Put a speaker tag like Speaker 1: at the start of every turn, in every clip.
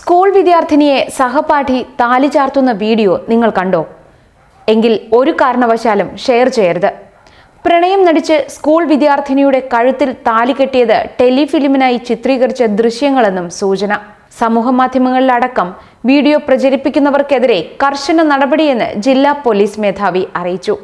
Speaker 1: School വിദ്യാർത്ഥിനിയെ സഹപാഠി താലി ചാർത്തുന്ന video നിങ്ങൾ കണ്ടോ? എങ്കിൽ ഒരു കാരണവശാലും ഷെയർ ചെയ്യരുത്. പ്രണയം നടിച്ച് സ്കൂൾ വിദ്യാർത്ഥിനിയുടെ കഴുത്തിൽ താലി കെട്ടിയത് ടെലിഫിലിമിനായി ചിത്രീകരിച്ച ദൃശ്യങ്ങളെന്നും സൂചന. സമൂഹ മാധ്യമങ്ങളിലടക്കം വീഡിയോ പ്രചരിപ്പിക്കുന്നവർക്കെതിരെ കർശന നടപടിയെന്ന് ജില്ലാ പോലീസ് മേധാവി അറിയിച്ചു.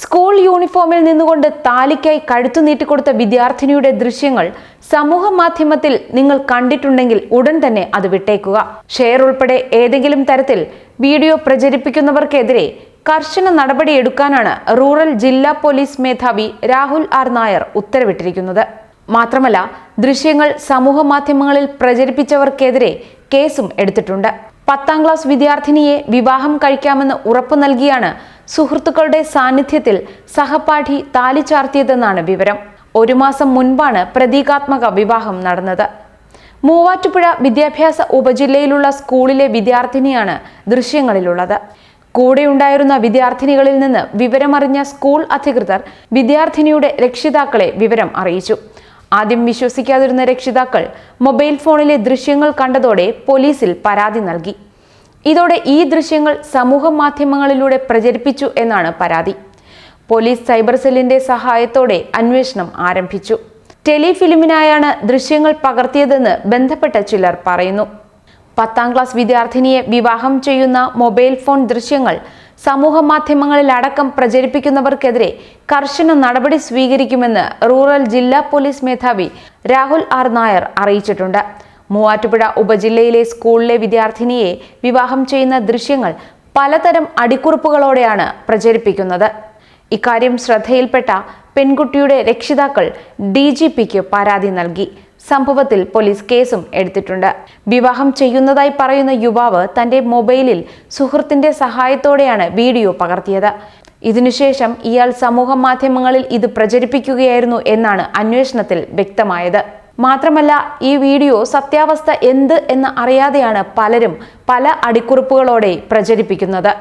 Speaker 1: സ്കൂൾ യൂണിഫോമിൽ നിന്നുകൊണ്ട് താലിക്കായി കഴുത്തു നീട്ടിക്കൊടുത്ത വിദ്യാർത്ഥിനിയുടെ ദൃശ്യങ്ങൾ സമൂഹ മാധ്യമത്തിൽ നിങ്ങൾ കണ്ടിട്ടുണ്ടെങ്കിൽ ഉടൻ തന്നെ അത് വിട്ടേക്കുക. ഷെയർ ഉൾപ്പെടെ ഏതെങ്കിലും തരത്തിൽ വീഡിയോ പ്രചരിപ്പിക്കുന്നവർക്കെതിരെ കർശന നടപടിയെടുക്കാനാണ് റൂറൽ ജില്ലാ പോലീസ് മേധാവി രാഹുൽ ആർ നായർ ഉത്തരവിട്ടിരിക്കുന്നത്. മാത്രമല്ല ദൃശ്യങ്ങൾ സമൂഹ മാധ്യമങ്ങളിൽ പ്രചരിപ്പിച്ചവർക്കെതിരെ കേസും എടുത്തിട്ടുണ്ട്. പത്താം ക്ലാസ് വിദ്യാർത്ഥിനിയെ വിവാഹം കഴിക്കാമെന്ന് ഉറപ്പു നൽകിയാണ് സുഹൃത്തുക്കളുടെ സാന്നിധ്യത്തിൽ സഹപാഠി താലി ചാർത്തിയതെന്നാണ് വിവരം. ഒരു മാസം മുൻപാണ് പ്രതീകാത്മക വിവാഹം നടന്നത്. മൂവാറ്റുപുഴ വിദ്യാഭ്യാസ ഉപജില്ലയിലുള്ള സ്കൂളിലെ വിദ്യാർത്ഥിനിയാണ് ദൃശ്യങ്ങളിലുള്ളത്. കൂടെയുണ്ടായിരുന്ന വിദ്യാർത്ഥിനികളിൽ നിന്ന് വിവരമറിഞ്ഞ സ്കൂൾ അധികൃതർ വിദ്യാർത്ഥിനിയുടെ രക്ഷിതാക്കളെ വിവരം അറിയിച്ചു. ആദ്യം വിശ്വസിക്കാതിരുന്ന രക്ഷിതാക്കൾ മൊബൈൽ ഫോണിലെ ദൃശ്യങ്ങൾ കണ്ടതോടെ പോലീസിൽ പരാതി നൽകി. ഇതോടെ ഈ ദൃശ്യങ്ങൾ സമൂഹ മാധ്യമങ്ങളിലൂടെ പ്രചരിപ്പിച്ചു എന്നാണ് പരാതി. പോലീസ് സൈബർ സെല്ലിന്റെ സഹായത്തോടെ അന്വേഷണം ആരംഭിച്ചു. ടെലിഫിലിമിനായാണ് ദൃശ്യങ്ങൾ പകർത്തിയതെന്ന് ബന്ധപ്പെട്ട ചിലർ പറയുന്നു. പത്താം ക്ലാസ് വിദ്യാർത്ഥിനിയെ വിവാഹം ചെയ്യുന്ന മൊബൈൽ ഫോൺ ദൃശ്യങ്ങൾ സമൂഹ മാധ്യമങ്ങളിലടക്കം പ്രചരിപ്പിക്കുന്നവർക്കെതിരെ കർശന നടപടി സ്വീകരിക്കുമെന്ന് റൂറൽ ജില്ലാ പോലീസ് മേധാവി രാഹുൽ ആർ നായർ അറിയിച്ചിട്ടുണ്ട്. മൂവാറ്റുപുഴ ഉപജില്ലയിലെ സ്കൂളിലെ വിദ്യാർത്ഥിനിയെ വിവാഹം ചെയ്യുന്ന ദൃശ്യങ്ങൾ പലതരം അടിക്കുറിപ്പുകളോടെയാണ് പ്രചരിപ്പിക്കുന്നത്. ഇക്കാര്യം ശ്രദ്ധയിൽപ്പെട്ട പെൺകുട്ടിയുടെ രക്ഷിതാക്കൾ ഡി പരാതി നൽകി. സംഭവത്തിൽ പോലീസ് കേസും എടുത്തിട്ടുണ്ട്. വിവാഹം ചെയ്യുന്നതായി പറയുന്ന യുവാവ് തന്റെ മൊബൈലിൽ സുഹൃത്തിന്റെ സഹായത്തോടെയാണ് വീഡിയോ പകർത്തിയത്. ഇതിനുശേഷം ഇയാൾ സമൂഹ മാധ്യമങ്ങളിൽ ഇത് പ്രചരിപ്പിക്കുകയായിരുന്നു എന്നാണ് അന്വേഷണത്തിൽ വ്യക്തമായത്. മാത്രമല്ല ഈ വീഡിയോ സത്യാവസ്ഥ എന്ത് എന്ന് അറിയാതെയാണ് പലരും പല അടിക്കുറിപ്പുകളോടെ പ്രചരിപ്പിക്കുന്നത്.